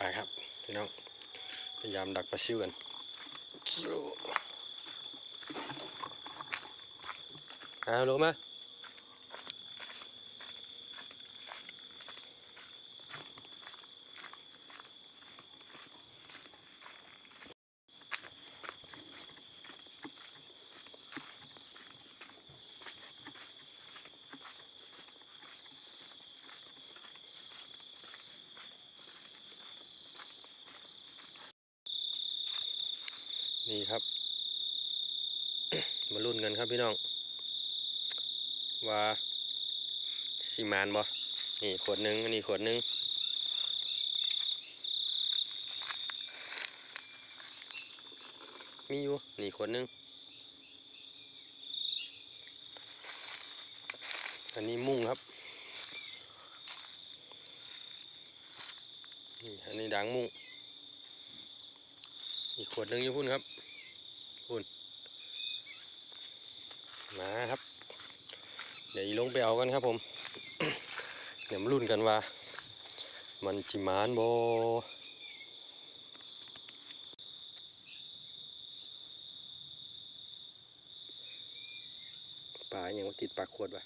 ไปครับพี่น้องพยายามดักปลาซิวกันเอาลงมา มาลุ้นกันครับพี่น้อง ว่าสีมานบ่นี่ขวดหนึ่งอันนี้ขวดหนึ่งมีอยู่นี่ขวดหนึ่งอันนี้มุ้งครับนี่อันนี้ด่างมุ้งอีกขวดหนึ่งอยู่พุ่นครับพุ่น มาครับ เดี๋ยวลงไปเอากันครับผม เดี๋ยวมาลุ้นกันว่า มันจิมานโบปลาอย่างว่าติดปากขวดวะ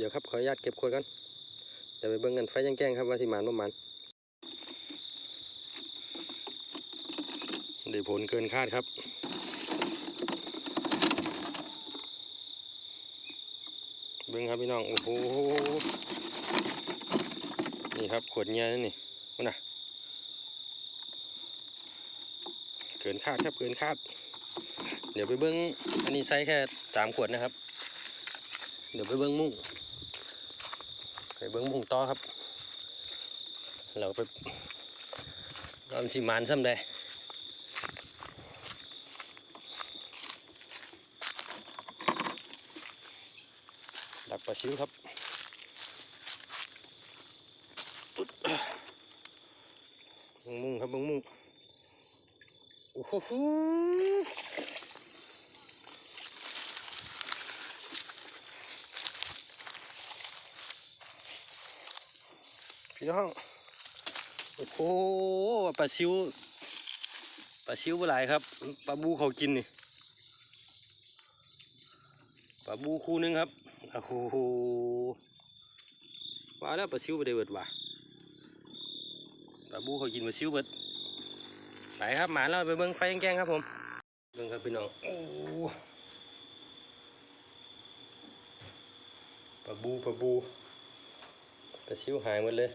เดี๋ยวครับขออนุญาตเก็บขวดกันเดี๋ยวไปเบิ่งกันไฟแจ้งครับว่าที่มานประมาณได้ผลเกินคาดครับเบิ่งครับพี่น้อง โอ้โห นี่ครับขวดเงี้ยนั่นนี่ว่าน่ะเกินคาดครับ เกินคาด เดี๋ยวไปเบิ้งอันนี้ใช้แค่สามขวดนะครับ เดี๋ยวไปเบิ้งมุ้ง ไปเบิ้งมุ้งต่อครับ เราไปลองชิมานซ้ำได้ดักปลาชิวครับตุ๊ดเบิ่งมุงครับบึงมุงโอ้โห พี่น้อง โอ้โหปลาซิวปลาซิวหลายครับ ปลาบูเขากินนี่ ปลาบูคู่หนึงครับ โอ้โหว่าแล้วปลาซิวไปได้เบิดว่ะปลาบูเขากินปลาซิวเบิดไปครับหมาแล้วไปเบิ้งไฟแกงครับผม เบิ้งครับพี่น้อง โอ้ปลาบูปลาบูปลาซิวหายหมดเลย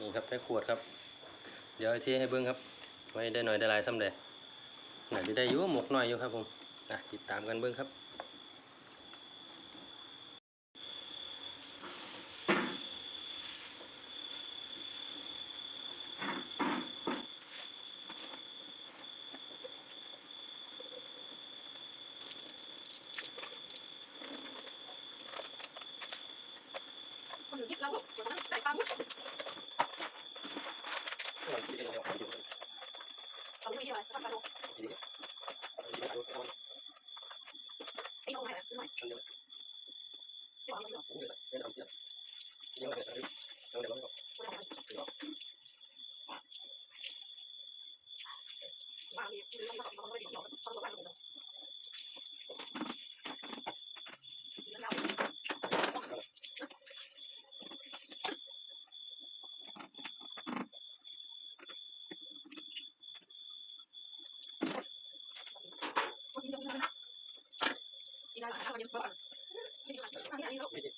นี่ครับได้ขวดครับ เดี๋ยวที่ให้เบิ้งครับ ไว้ได้หน่อยได้หลายซ้ำเดน่าจะได้อยู่หมกหน่อยอยู่ครับผมอะติดตามกันเบิ้งครับคนอื่นคิดเราคนนั้ นได้ตั みんなで考えよう。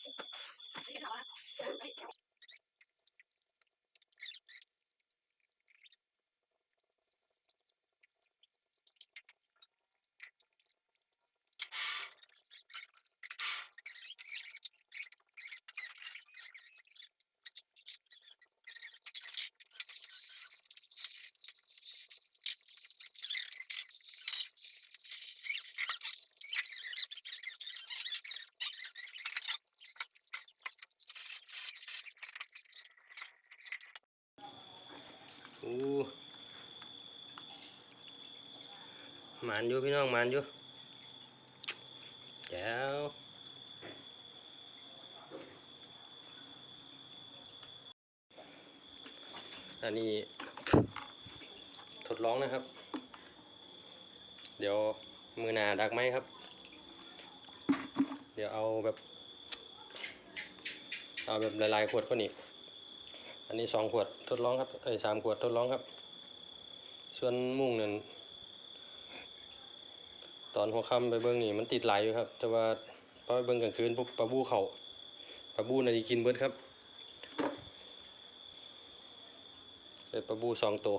อู้หมานอยู่พี่น้องหมานอยู่แจ๋วอันนี้ทดลองนะครับ เดี๋ยวมือหนาดักไหมครับ เดี๋ยวเอาแบบ เอาแบบหลายๆขวดก็นี่อัันนี้สองขวดทดลองครับเอ้สามขวดทดลองครับ ส่วนมุ้งนั่นตอนหัวค่ำไปเบิ้องนี่มันติดไหลอยู่ครับ แต่ว่าพอไปเบิ้องกลางคืนปุ๊บปลาบูเขาปลาบูนาจะกินเบิดครับเป็นปลาบูสองตัว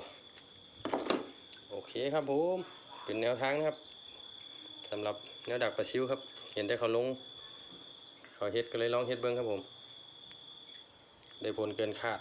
โอเคครับผมเป็นแนวทางนะครับสำหรับแนวดักปลาซิวครับ เห็นได้เขาลงเขาเฮ็ดก็เลยลองเฮ็ดเบิ้องครับผม ได้ผลเกินคาด